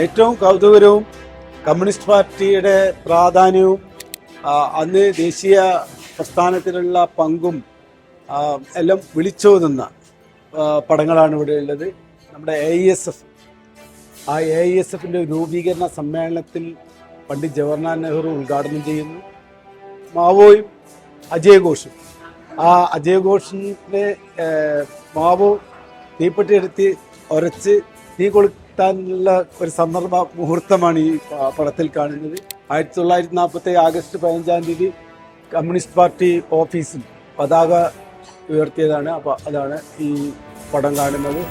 ഏറ്റവും കൗതുകരവും കമ്മ്യൂണിസ്റ്റ് പാർട്ടിയുടെ പ്രാധാന്യവും അന്ന് ദേശീയ പ്രസ്ഥാനത്തിലുള്ള പങ്കും എല്ലാം വിളിച്ചോതുന്ന പടങ്ങളാണ് ഇവിടെ ഉള്ളത്. നമ്മുടെ എ എസ് എഫ് ആ എ എസ് എഫിന്റെ രൂപീകരണ സമ്മേളനത്തിൽ പണ്ഡിറ്റ് ജവഹർലാൽ നെഹ്റു ഉദ്ഘാടനം ചെയ്യുന്നു. മാവോയും അജയ് ഘോഷും ആ അജയ് ഘോഷിനെ മാവോ തീപ്പെട്ടി എടുത്ത് ഉരച്ച് തീ കൊളുത്താനുള്ള ഒരു സന്ദർഭ മുഹൂർത്തമാണ് ഈ പടത്തിൽ കാണുന്നത്. ആയിരത്തി തൊള്ളായിരത്തി നാൽപ്പത്തി ആഗസ്റ്റ് പതിനഞ്ചാം തീയതി കമ്മ്യൂണിസ്റ്റ് പാർട്ടി ഓഫീസിൽ പതാക ഉയർത്തിയതാണ്. അപ്പോൾ അതാണ് ഈ പടം കാണുന്നത്.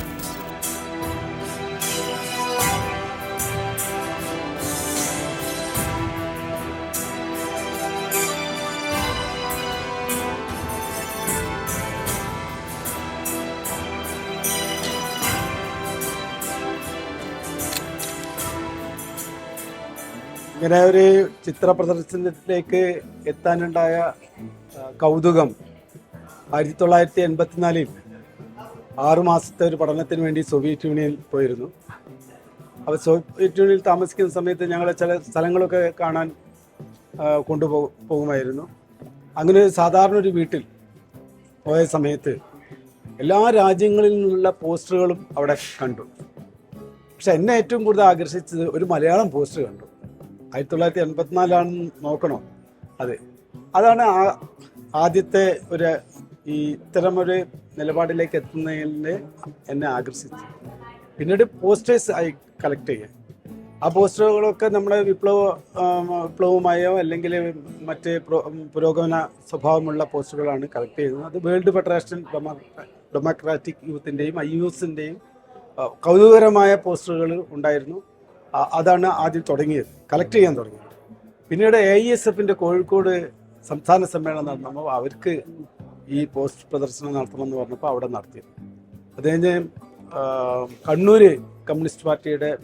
ഇങ്ങനെ ഒരു ചിത്ര പ്രദർശനത്തിലേക്ക് എത്താനുണ്ടായ കൗതുകം ആയിരത്തി തൊള്ളായിരത്തി എൺപത്തിനാലിൽ ആറു മാസത്തെ ഒരു പഠനത്തിന് വേണ്ടി സോവിയറ്റ് യൂണിയനിൽ പോയിരുന്നു. അപ്പോൾ സോവിയറ്റ് യൂണിയനിൽ താമസിക്കുന്ന സമയത്ത് ഞങ്ങളെ ചില സ്ഥലങ്ങളൊക്കെ കാണാൻ കൊണ്ടുപോ പോകുമായിരുന്നു. അങ്ങനെ സാധാരണ ഒരു വീട്ടിൽ പോയ സമയത്ത് എല്ലാ രാജ്യങ്ങളിൽ നിന്നുള്ള പോസ്റ്ററുകളും അവിടെ കണ്ടു. പക്ഷെ എന്നെ ഏറ്റവും കൂടുതൽ ആകർഷിച്ചത് ഒരു മലയാളം പോസ്റ്റർ കണ്ടു. ആയിരത്തി തൊള്ളായിരത്തി എൺപത്തിനാലാണെന്ന് നോക്കണോ? അതെ. അതാണ് ആ ആദ്യത്തെ ഒരു ഈ ഇത്തരമൊരു നിലപാടിലേക്ക് എത്തുന്നതിന് എന്നെ ആകർഷിച്ചു പിന്നീട് പോസ്റ്റേഴ്സ് ആയി കളക്ട് ചെയ്യുക ആ പോസ്റ്ററുകളൊക്കെ നമ്മുടെ വിപ്ലവ വിപ്ലവമായോ അല്ലെങ്കിൽ മറ്റ് പ്രോ- പുരോഗമന സ്വഭാവമുള്ള പോസ്റ്ററുകളാണ് കളക്ട് ചെയ്യുന്നത്. അത് വേൾഡ് ഫെഡറേഷൻ ഡെമോക്രാറ്റിക് യൂത്തിന്റെയും ഐ യുസിന്റെയും കൗതുകരമായ പോസ്റ്ററുകൾ ഉണ്ടായിരുന്നു. അതാണ് ആദ്യം തുടങ്ങിയത്. കളക്ട് ചെയ്യാൻ തുടങ്ങിയത്. പിന്നീട് എ ഇ എസ് എഫിന്റെ കോഴിക്കോട് സംസ്ഥാന സമ്മേളനം നടന്നപ്പോൾ അവർക്ക് ഈ പോസ്റ്റ് പ്രദർശനം നടത്തണമെന്ന് പറഞ്ഞപ്പോൾ അവിടെ നടത്തിയത്. അത് കണ്ണൂര് കമ്മ്യൂണിസ്റ്റ് പാർട്ടിയുടെ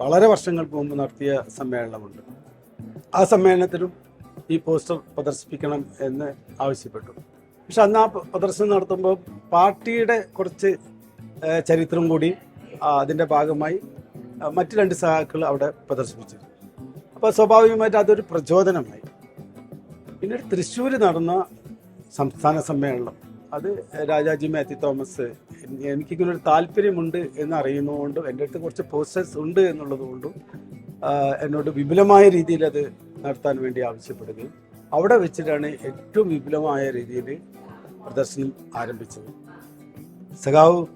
വളരെ വർഷങ്ങൾക്ക് മുമ്പ് നടത്തിയ സമ്മേളനമുണ്ട്. ആ സമ്മേളനത്തിലും ഈ പോസ്റ്റർ പ്രദർശിപ്പിക്കണം എന്ന് ആവശ്യപ്പെട്ടു. പക്ഷെ അന്ന് ആ പ്രദർശനം നടത്തുമ്പോൾ പാർട്ടിയുടെ കുറച്ച് ചരിത്രം കൂടി അതിന്റെ ഭാഗമായി മറ്റ് രണ്ട് സഹാക്കൾ അവിടെ പ്രദർശിപ്പിച്ചു അപ്പോൾ സ്വാഭാവികമായിട്ട് അതൊരു പ്രചോദനമായി. പിന്നെ തൃശ്ശൂർ നടന്ന സംസ്ഥാന സമ്മേളനം. അത് രാജാജി മാത്യു തോമസ് എനി- എനിക്കിങ്ങനെ ഒരു താല്പര്യമുണ്ട് എന്ന് അറിയുന്നതുകൊണ്ടും എന്റെ അടുത്ത് കുറച്ച് പോസ്റ്റേഴ്സ് ഉണ്ട് എന്നുള്ളത് കൊണ്ടും എന്നോട് വിപുലമായ രീതിയിൽ അത് നടത്താൻ വേണ്ടി ആവശ്യപ്പെടുകയും അവിടെ വെച്ചിട്ടാണ് ഏറ്റവും വിപുലമായ രീതിയിൽ പ്രദർശനം ആരംഭിച്ചത്. സഖാവ്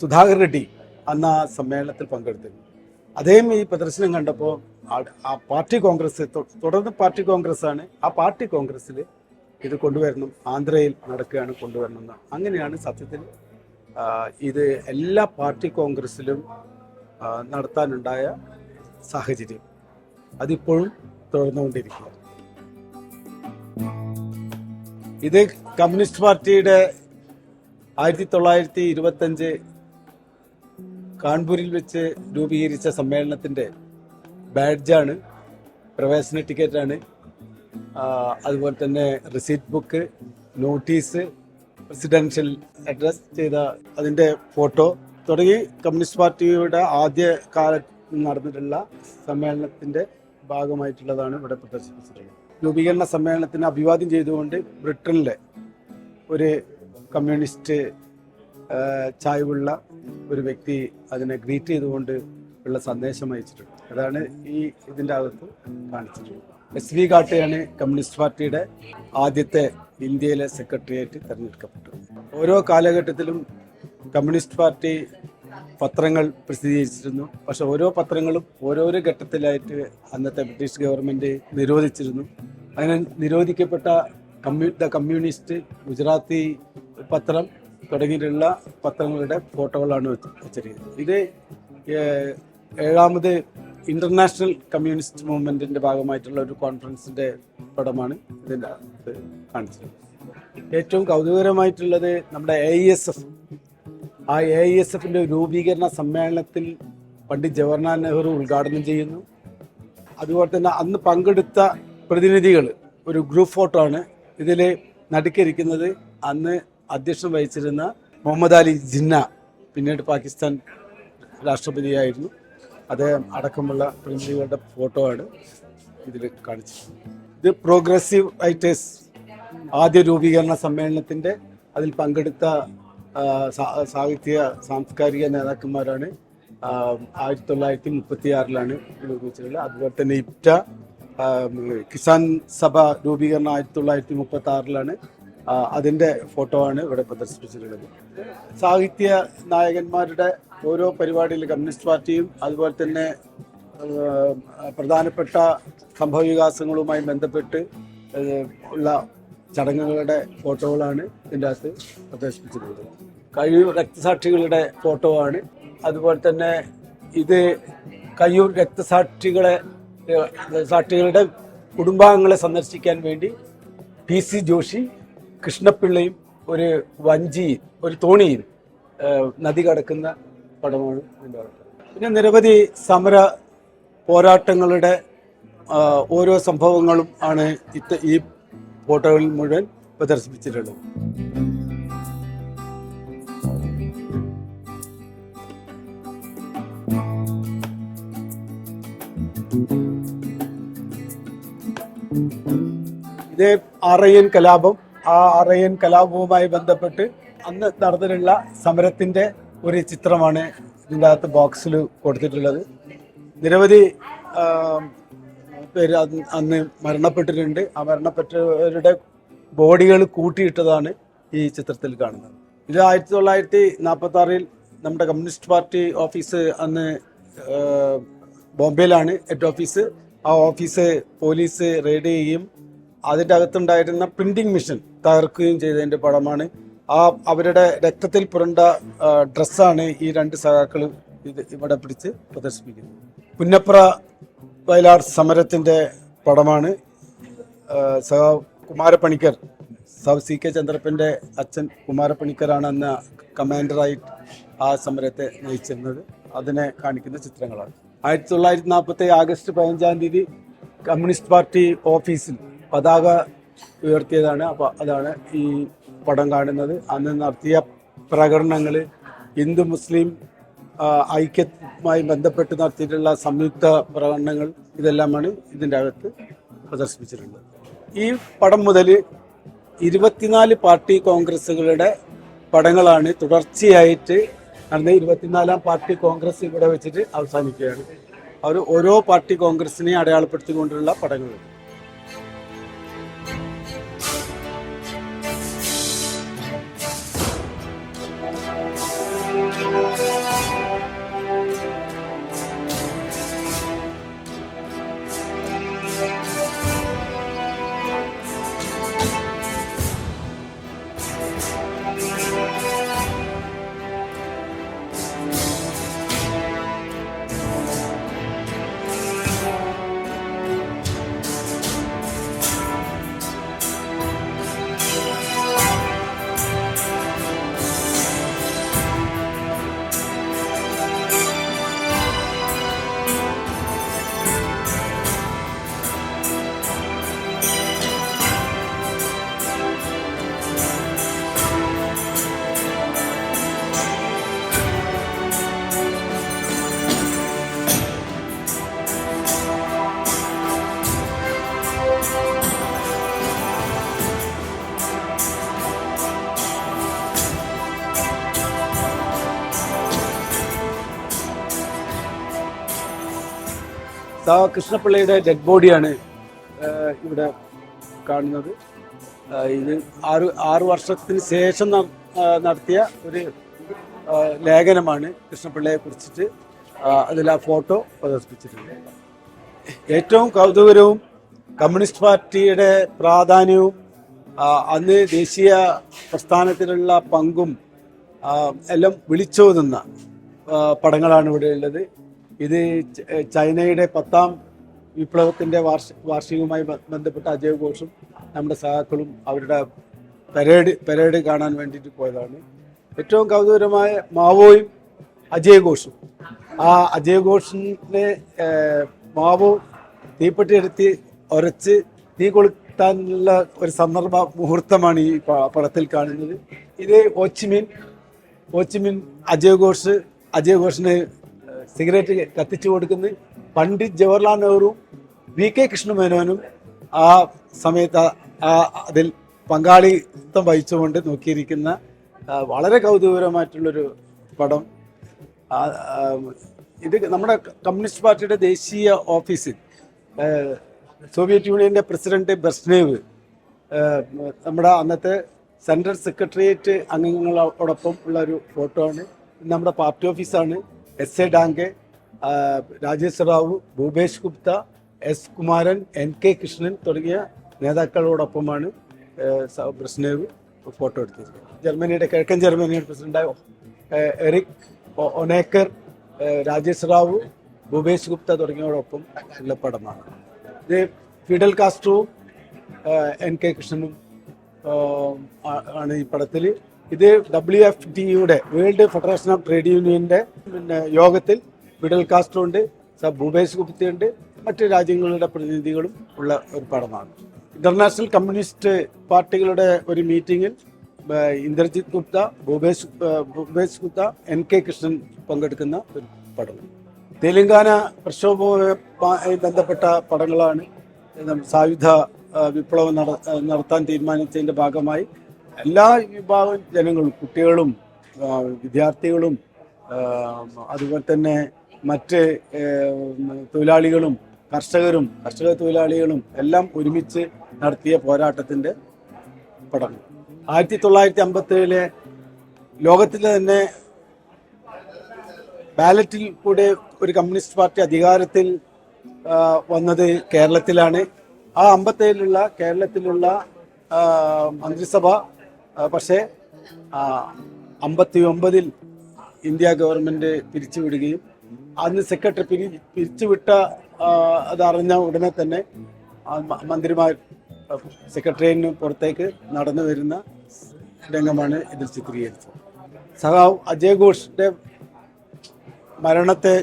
സുധാകർ റെഡ്ഡി അന്ന് ആ സമ്മേളനത്തിൽ പങ്കെടുത്തിരുന്നു. അദ്ദേഹം ഈ പ്രദർശനം കണ്ടപ്പോൾ ആ- പാർട്ടി കോൺഗ്രസ് തുടർന്ന് പാർട്ടി കോൺഗ്രസ് ആണ് ആ പാർട്ടി കോൺഗ്രസ്സിൽ ഇത് കൊണ്ടുവരണം ആന്ധ്രയിൽ നടക്കുകയാണ് കൊണ്ടുവരണം. എന്ന് അങ്ങനെയാണ് സത്യത്തിൽ ഇത് എല്ലാ പാർട്ടി കോൺഗ്രസ്സിലും നടത്താനുണ്ടായ സാഹചര്യം. അതിപ്പോഴും തുടർന്നുകൊണ്ടിരിക്കുക. ഇത് കമ്മ്യൂണിസ്റ്റ് പാർട്ടിയുടെ ആയിരത്തി തൊള്ളായിരത്തി ഇരുപത്തഞ്ച് കാൺപൂരിൽ വെച്ച് രൂപീകരിച്ച സമ്മേളനത്തിന്റെ ബാഡ്ജാണ് പ്രവേശന ടിക്കറ്റാണ്. അതുപോലെ തന്നെ receipt book notice presidential address ചെയ്ത അതിന്റെ ഫോട്ടോ തുടങ്ങി കമ്മ്യൂണിസ്റ്റ് പാർട്ടിയുടെ ആദ്യ കാലത്ത് നടന്നിട്ടുള്ള സമ്മേളനത്തിന്റെ ഭാഗമായിട്ടുള്ളതാണ് ഇവിടെ പ്രദർശിപ്പിച്ചിട്ടുള്ളത്. രൂപീകരണ സമ്മേളനത്തിന് അഭിവാദ്യം ചെയ്തുകൊണ്ട് ബ്രിട്ടനിലെ ഒരു കമ്മ്യൂണിസ്റ്റ് ചായ്വുള്ള ഒരു വ്യക്തി അതിനെ ഗ്രീറ്റ് ചെയ്തുകൊണ്ട് ഉള്ള സന്ദേശം അയച്ചിട്ടുണ്ട്. അതാണ് ഈ ഇതിന്റെ അകത്ത് കാണിച്ചിട്ടുള്ളത്. എസ് വി കാട്ടയാണ് കമ്മ്യൂണിസ്റ്റ് പാർട്ടിയുടെ ആദ്യത്തെ ഇന്ത്യയിലെ സെക്രട്ടേറിയറ്റ് തിരഞ്ഞെടുക്കപ്പെട്ടത്. ഓരോ കാലഘട്ടത്തിലും കമ്മ്യൂണിസ്റ്റ് പാർട്ടി പത്രങ്ങൾ പ്രസിദ്ധീകരിച്ചിരുന്നു. പക്ഷെ ഓരോ പത്രങ്ങളും ഓരോരോ ഘട്ടത്തിലായിട്ട് അന്നത്തെ ബ്രിട്ടീഷ് ഗവൺമെന്റ് നിരോധിച്ചിരുന്നു. അങ്ങനെ നിരോധിക്കപ്പെട്ട കമ്മ്യൂ ദ കമ്മ്യൂണിസ്റ്റ് ഗുജറാത്തി പത്രം തുടങ്ങിയിട്ടുള്ള പത്രങ്ങളുടെ ഫോട്ടോകളാണ് വെച്ചിരിക്കുന്നത്. ഇത് ഏഴാമത് ഇന്റർനാഷണൽ കമ്മ്യൂണിസ്റ്റ് മൂവ്മെന്റിന്റെ ഭാഗമായിട്ടുള്ള ഒരു കോൺഫറൻസിന്റെ പടമാണ് ഇതിന്റെ അകത്ത് ഏറ്റവും കൗതുകകരമായിട്ടുള്ളത് നമ്മുടെ എ എസ് എഫ് ആ എ എസ് എഫിന്റെ രൂപീകരണ സമ്മേളനത്തിൽ പണ്ഡിറ്റ് ജവഹർലാൽ നെഹ്റു ഉദ്ഘാടനം ചെയ്യുന്നു. അതുപോലെ തന്നെ അന്ന് പങ്കെടുത്ത പ്രതിനിധികൾ ഒരു ഗ്രൂപ്പ് ഫോട്ടോ ആണ് ഇതിൽ നടുക്കിരിക്കുന്നത് അന്ന് അധ്യക്ഷം വഹിച്ചിരുന്ന മുഹമ്മദ് അലി ജിന്ന പിന്നീട് പാകിസ്ഥാൻ രാഷ്ട്രപതിയായിരുന്നു. അദ്ദേഹം അടക്കമുള്ള പ്രതിനിധികളുടെ ഫോട്ടോ ആണ് ഇതിൽ കാണിച്ചത് ഇത് പ്രോഗ്രസീവ് റൈറ്റേഴ്സ് ആദ്യ രൂപീകരണ സമ്മേളനത്തിന്റെ അതിൽ പങ്കെടുത്ത സാഹിത്യ സാംസ്കാരിക നേതാക്കന്മാരാണ്. ആയിരത്തി തൊള്ളായിരത്തി മുപ്പത്തി ആറിലാണ് രൂപീകരിച്ചിട്ടുള്ളത് അതുപോലെ തന്നെ ഇപ്റ്റ കിസാൻ സഭ രൂപീകരണം ആയിരത്തി തൊള്ളായിരത്തി മുപ്പത്തി ആറിലാണ് അതിന്റെ ഫോട്ടോ ആണ് ഇവിടെ പ്രദർശിപ്പിച്ചിട്ടുള്ളത്. സാഹിത്യ നായകന്മാരുടെ ഓരോ പരിപാടിയിൽ കമ്മ്യൂണിസ്റ്റ് പാർട്ടിയും അതുപോലെ തന്നെ പ്രധാനപ്പെട്ട സംഭവവികാസങ്ങളുമായി ബന്ധപ്പെട്ട് ഉള്ള ചടങ്ങുകളുടെ ഫോട്ടോകളാണ് ഇതിന്റെ അകത്ത് പ്രദർശിപ്പിച്ചിട്ടുള്ളത്. കഴിവ് രക്തസാക്ഷികളുടെ ഫോട്ടോ ആണ്. അതുപോലെ തന്നെ ഇത് കയ്യൂർ രക്തസാക്ഷികളെ സാക്ഷികളുടെ കുടുംബാംഗങ്ങളെ സന്ദർശിക്കാൻ വേണ്ടി പി സി ജോഷി കൃഷ്ണപിള്ളയും ഒരു വഞ്ചിയിൽ ഒരു തോണിയിൽ നദി കടക്കുന്ന പടമാണ് എന്റെ പിന്നെ നിരവധി സമര പോരാട്ടങ്ങളുടെ ഓരോ സംഭവങ്ങളും ആണ് ഇത്ത ഈ ഫോട്ടോകളിൽ മുഴുവൻ പ്രദർശിപ്പിച്ചിട്ടുള്ളത്. ഇത് അറയൻ കലാപം ആ അറയൻ കലാപവുമായി ബന്ധപ്പെട്ട് അന്ന് നടന്നിട്ടുള്ള സമരത്തിന്റെ ഒരു ചിത്രമാണ് ഇതിന്റെ അകത്ത് ബോക്സിൽ കൊടുത്തിട്ടുള്ളത്. നിരവധി പേര് അന്ന് മരണപ്പെട്ടിട്ടുണ്ട്. ആ മരണപ്പെട്ടവരുടെ ബോഡികൾ കൂട്ടിയിട്ടതാണ് ഈ ചിത്രത്തിൽ കാണുന്നത്. ഇത് ആയിരത്തി തൊള്ളായിരത്തി നാൽപ്പത്തി ആറിൽ നമ്മുടെ കമ്മ്യൂണിസ്റ്റ് പാർട്ടി ഓഫീസ് അന്ന് ബോംബെയിലാണ് ഹെഡ് ഓഫീസ്. ആ ഓഫീസ് പോലീസ് റെയ്ഡ് ചെയ്യുകയും അതിന്റെ അകത്തുണ്ടായിരുന്ന പ്രിന്റിംഗ് മെഷീൻ തകർക്കുകയും ചെയ്തതിന്റെ പടമാണ്. ആ അവരുടെ രക്തത്തിൽ പുരണ്ട ഡ്രസ്സാണ് ഈ രണ്ട് സഖാക്കൾ ഇത് ഇവിടെ പിടിച്ച് പ്രദർശിപ്പിക്കുന്നത്. പുന്നപ്ര വയലാർ സമരത്തിന്റെ പടമാണ്. സഹ കുമാരപ്പണിക്കർ സൗ സി കെ ചന്ദ്രപ്പന്റെ അച്ഛൻ കുമാരപ്പണിക്കറാണ് അന്ന് കമാൻഡറായി ആ സമരത്തെ നയിച്ചിരുന്നത്. അതിനെ കാണിക്കുന്ന ചിത്രങ്ങളാണ്. ആയിരത്തി തൊള്ളായിരത്തി നാൽപ്പത്തി ആഗസ്റ്റ് പതിനഞ്ചാം തീയതി കമ്മ്യൂണിസ്റ്റ് പാർട്ടി ഓഫീസിൽ പതാക ഉയർത്തിയതാണ്. അപ്പോൾ അതാണ് ഈ പടം കാണുന്നത്. അന്ന് നടത്തിയ പ്രകടനങ്ങൾ ഹിന്ദു മുസ്ലിം ഐക്യമായി ബന്ധപ്പെട്ട് നടത്തിയിട്ടുള്ള സംയുക്ത പ്രകടനങ്ങൾ ഇതെല്ലാമാണ് ഇതിന്റെ അകത്ത് പ്രദർശിപ്പിച്ചിട്ടുള്ളത്. ഈ പടം മുതൽ ഇരുപത്തിനാല് പാർട്ടി കോൺഗ്രസ്സുകളുടെ പടങ്ങളാണ് തുടർച്ചയായിട്ട് നടന്ന ഇരുപത്തിനാലാം പാർട്ടി കോൺഗ്രസ് ഇവിടെ വെച്ചിട്ട് അവസാനിക്കുകയാണ്. അവർ ഓരോ പാർട്ടി കോൺഗ്രസിനെയും അടയാളപ്പെടുത്തിക്കൊണ്ടുള്ള പടങ്ങൾ. സാ കൃഷ്ണപിള്ളയുടെ ഡെഡ് ബോഡിയാണ് ഇവിടെ കാണുന്നത്. ഇത് ആറ് ആറ് വർഷത്തിന് ശേഷം നടത്തിയ ഒരു ലേഖനമാണ് കൃഷ്ണപിള്ളയെ കുറിച്ചിട്ട്. അതിൽ ആ ഫോട്ടോ പ്രദർശിപ്പിച്ചിട്ടുണ്ട്. ഏറ്റവും കൗതുകരവും കമ്മ്യൂണിസ്റ്റ് പാർട്ടിയുടെ പ്രാധാന്യവും അന്ന് ദേശീയ പ്രസ്ഥാനത്തിലുള്ള പങ്കും എല്ലാം വിളിച്ചോതുന്ന പടങ്ങളാണ് ഇവിടെ ഉള്ളത്. ഇത് ചൈനയുടെ പത്താം വിപ്ലവത്തിന്റെ വാർഷ വാർഷികവുമായി ബന്ധപ്പെട്ട അജയ് ഘോഷും നമ്മുടെ സഹാക്കളും അവരുടെ പരേഡ് പരേഡ് കാണാൻ വേണ്ടിയിട്ട് പോയതാണ്. ഏറ്റവും കൗതുകരമായ മാവോയും അജയ് ഘോഷും. ആ അജയ് ഘോഷിനെ മാവോ തീപ്പെട്ടി എടുത്ത് ഉരച്ച് തീ കൊളുത്താനുള്ള ഒരു സന്ദർഭ മുഹൂർത്തമാണ് ഈ പടത്തിൽ കാണുന്നത്. ഇത് Ho Chi Minh Ho Chi Minh Ajay Ghosh Ajay ഘോഷിന് cigarette കത്തിച്ചു കൊടുക്കുന്നത് പണ്ഡിറ്റ് ജവഹർലാൽ നെഹ്റു വി കെ കൃഷ്ണമേനോനും ആ സമയത്ത് അതിൽ പങ്കാളിത്തം വഹിച്ചുകൊണ്ട് നോക്കിയിരിക്കുന്ന വളരെ കൗതുകപരമായിട്ടുള്ളൊരു പടം. ഇത് നമ്മുടെ കമ്മ്യൂണിസ്റ്റ് പാർട്ടിയുടെ ദേശീയ ഓഫീസിൽ സോവിയറ്റ് യൂണിയന്റെ പ്രസിഡന്റ് ബെർസ്നേവ് നമ്മുടെ അന്നത്തെ സെൻട്രൽ സെക്രട്ടേറിയറ്റ് അംഗങ്ങളോടൊപ്പം ഉള്ള ഒരു ഫോട്ടോ ആണ്. നമ്മുടെ പാർട്ടി ഓഫീസാണ്. S A Dange Rajesh Rao Bhupesh Gupta S Kumaran N K Krishnan തുടങ്ങിയ നേതാക്കളോടൊപ്പമാണ് ബ്രസ്നേവ് ഫോട്ടോ എടുത്തത്. ജർമ്മനിയുടെ കിഴക്കൻ ജർമ്മനിയുടെ പ്രസിഡന്റായ എറിക് ഒനേക്കർ രാജേഷ് റാവു ഭൂപേഷ് ഗുപ്ത തുടങ്ങിയവരോടൊപ്പം ഉള്ള പടമാണ്. ഇത് ഫിഡൽ കാസ്ട്രോവും എൻ കെ കൃഷ്ണനും ആണ് ഈ പടത്തിൽ ഇത് ഡബ്ല്യു എഫ് ഡിയുടെ വേൾഡ് ഫെഡറേഷൻ ഓഫ് ട്രേഡ് യൂണിയന്റെ പിന്നെ യോഗത്തിൽ ഫിഡൽ കാസ്ട്രോ ഉണ്ട് സ- ഭൂപേഷ് ഗുപ്തയുണ്ട് മറ്റ് രാജ്യങ്ങളുടെ പ്രതിനിധികളും ഉള്ള ഒരു പടമാണ്. ഇന്റർനാഷണൽ കമ്മ്യൂണിസ്റ്റ് പാർട്ടികളുടെ ഒരു മീറ്റിംഗിൽ ഇന്ദ്രജിത് ഗുപ്ത ഭൂപേഷ് ഭൂപേഷ് ഗുപ്ത എൻ കെ കൃഷ്ണൻ പങ്കെടുക്കുന്ന ഒരു പടം. തെലങ്കാന പ്രക്ഷോഭവുമായി ബന്ധപ്പെട്ട പടങ്ങളാണ് സായുധ വിപ്ലവം നടത്താൻ തീരുമാനിച്ചതിന്റെ ഭാഗമായി എല്ലാ വിഭാഗം ജനങ്ങളും കുട്ടികളും വിദ്യാർത്ഥികളും അതുപോലെ തന്നെ മറ്റ് തൊഴിലാളികളും കർഷകരും കർഷക തൊഴിലാളികളും എല്ലാം ഒരുമിച്ച് നടത്തിയ പോരാട്ടത്തിന്റെ പടം ആയിരത്തി തൊള്ളായിരത്തി അമ്പത്തി ഏഴിലെ ലോകത്തിലെ തന്നെ ബാലറ്റിൽ കൂടെ ഒരു കമ്മ്യൂണിസ്റ്റ് പാർട്ടി അധികാരത്തിൽ വന്നത് കേരളത്തിലാണ്. ആ അമ്പത്തേഴിലുള്ള കേരളത്തിലുള്ള മന്ത്രിസഭ പക്ഷേ അമ്പത്തി ഒമ്പതിൽ ഇന്ത്യ ഗവൺമെന്റ് പിരിച്ചുവിടുകയും അന്ന് സെക്രട്ടറി പിരി പിരിച്ചുവിട്ട അതറിഞ്ഞ ഉടനെ തന്നെ മന്ത്രിമാർ സെക്രട്ടേറിയറ്റിന് പുറത്തേക്ക് നടന്നു വരുന്ന രംഗമാണ് ഇതിൽ ചിത്രീകരിച്ചത്. സഹാവ് അജയ് ഘോഷിന്റെ മരണത്തെ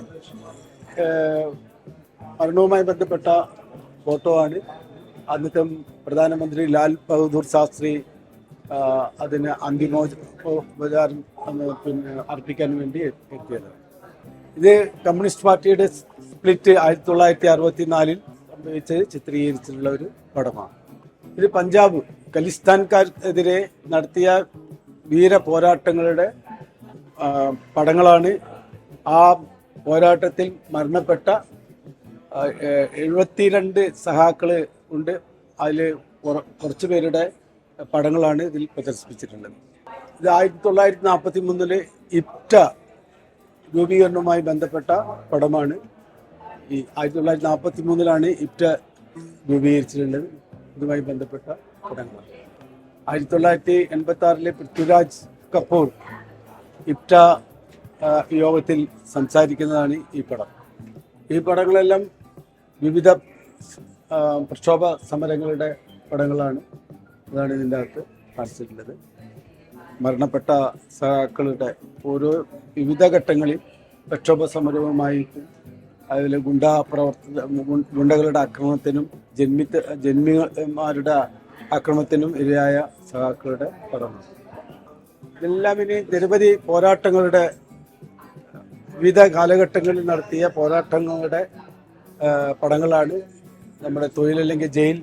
മരണവുമായി ബന്ധപ്പെട്ട ഫോട്ടോ ആണ് അന്നത്തെ പ്രധാനമന്ത്രി ലാൽ ബഹദൂർ ശാസ്ത്രി അതിന് അന്തിമോപചാരം പിന്നെ അർപ്പിക്കാൻ വേണ്ടി എത്തിയത്. ഇത് കമ്മ്യൂണിസ്റ്റ് പാർട്ടിയുടെ സ്പ്ലിറ്റ് ആയിരത്തി തൊള്ളായിരത്തി അറുപത്തി നാലിൽ സംഭവിച്ച് ചിത്രീകരിച്ചിട്ടുള്ള ഒരു പടമാണ്. ഇത് പഞ്ചാബ് ഖലിസ്ഥാൻകാർക്കെതിരെ നടത്തിയ വീര പോരാട്ടങ്ങളുടെ പടങ്ങളാണ്. ആ പോരാട്ടത്തിൽ മരണപ്പെട്ട എഴുപത്തിരണ്ട് സഹാക്കൾ ഉണ്ട്. അതിൽ കുറച്ച് പേരുടെ പടങ്ങളാണ് ഇതിൽ പ്രദർശിപ്പിച്ചിട്ടുള്ളത്. ഇത് ആയിരത്തി തൊള്ളായിരത്തി നാൽപ്പത്തി മൂന്നിലെ ഇപ്റ്റ രൂപീകരണവുമായി ബന്ധപ്പെട്ട പടമാണ്. ഈ ആയിരത്തി തൊള്ളായിരത്തി നാൽപ്പത്തി മൂന്നിലാണ് ഇപ്റ്റ രൂപീകരിച്ചിട്ടുള്ളത്. ഇതുമായി ബന്ധപ്പെട്ട പടങ്ങൾ. ആയിരത്തി തൊള്ളായിരത്തി എൺപത്തി ആറിലെ പൃഥ്വിരാജ് കപൂർ ഇപ്റ്റ യോഗത്തിൽ സംസാരിക്കുന്നതാണ് ഈ പടം. ഈ പടങ്ങളെല്ലാം വിവിധ പ്രക്ഷോഭ സമരങ്ങളുടെ പടങ്ങളാണ്. അതാണ് ഇതിന്റെ അകത്ത് കാണിച്ചിട്ടുള്ളത്. മരണപ്പെട്ട സഹാക്കളുടെ ഓരോ വിവിധ ഘട്ടങ്ങളിൽ പ്രക്ഷോഭ സമരവുമായിട്ട് അതിൽ ഗുണ്ടാ പ്രവർത്തന ഗുണ്ടകളുടെ ആക്രമണത്തിനും ജന്മി ജന്മിമാരുടെ ആക്രമണത്തിനും ഇരയായ സഹാക്കളുടെ പടമാണ് ഇതെല്ലാം ഇനി നിരവധി പോരാട്ടങ്ങളുടെ വിവിധ കാലഘട്ടങ്ങളിൽ നടത്തിയ പോരാട്ടങ്ങളുടെ പടങ്ങളാണ്. നമ്മുടെ തൊഴിലല്ലെങ്കിൽ ജയിൽ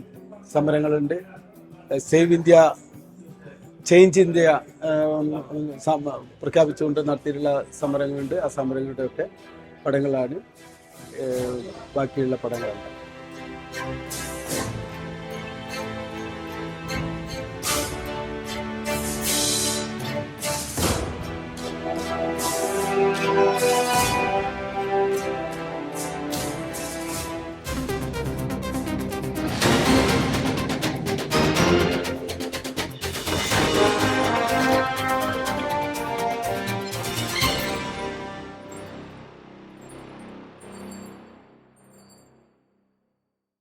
സമരങ്ങളുണ്ട്. സേവ് ഇന്ത്യ ചേഞ്ച് ഇന്ത്യ പ്രഖ്യാപിച്ചുകൊണ്ട് നടത്തിയിട്ടുള്ള സമരങ്ങളുണ്ട്. ആ സമരങ്ങളുടെ ഒക്കെ പടങ്ങളാണ് ബാക്കിയുള്ള പടങ്ങളുണ്ട്.